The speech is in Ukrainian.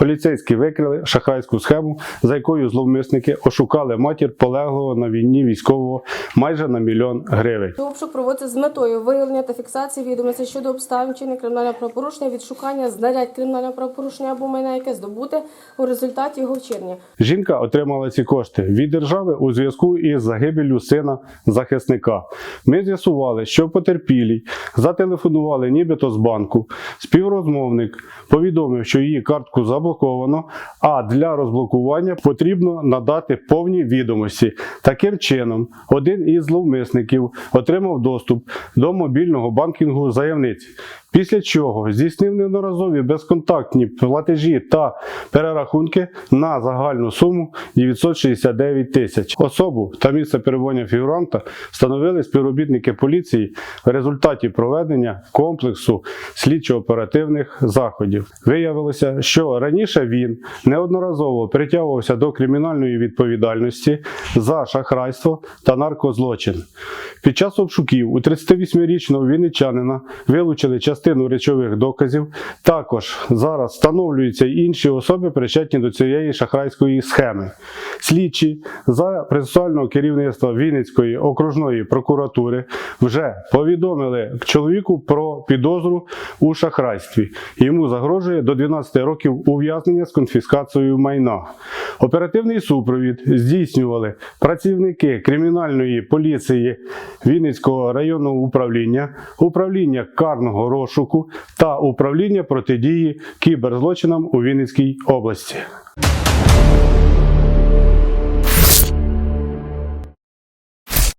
Поліцейські викрили шахрайську схему, за якою зловмисники ошукали матір полеглого на війні військового майже на мільйон гривень. Обшук проводиться з метою виявлення та фіксації відомостей щодо обставин вчинення кримінального правопорушення, відшукання знарядь кримінального правопорушення або майна, яке здобуте у результаті його вчинення. Жінка отримала ці кошти від держави у зв'язку із загибеллю сина захисника. Ми з'ясували, що потерпілій зателефонували нібито з банку. Співрозмовник повідомив, що її картку заблоковано, а для розблокування потрібно надати повні відомості. Таким чином, один із зловмисників отримав доступ до мобільного банкінгу заявниці. Після чого здійснив неодноразові безконтактні платежі та перерахунки на загальну суму 969 тисяч. Особу та місце перебування фігуранта встановили співробітники поліції в результаті проведення комплексу слідчо-оперативних заходів. Виявилося, що раніше він неодноразово притягувався до кримінальної відповідальності за шахрайство та наркозлочин. Під час обшуків у 38-річного вінничанина вилучили частину речових доказів. Також зараз встановлюються й інші особи, причетні до цієї шахрайської схеми. Слідчі за процесуального керівництва Вінницької окружної прокуратури вже повідомили чоловіку про підозру у шахрайстві. Йому загрожує до 12 років ув'язнення з конфіскацією майна. Оперативний супровід здійснювали працівники кримінальної поліції Вінницького районного управління, управління карного розшуку та управління протидії кіберзлочинам у Вінницькій області.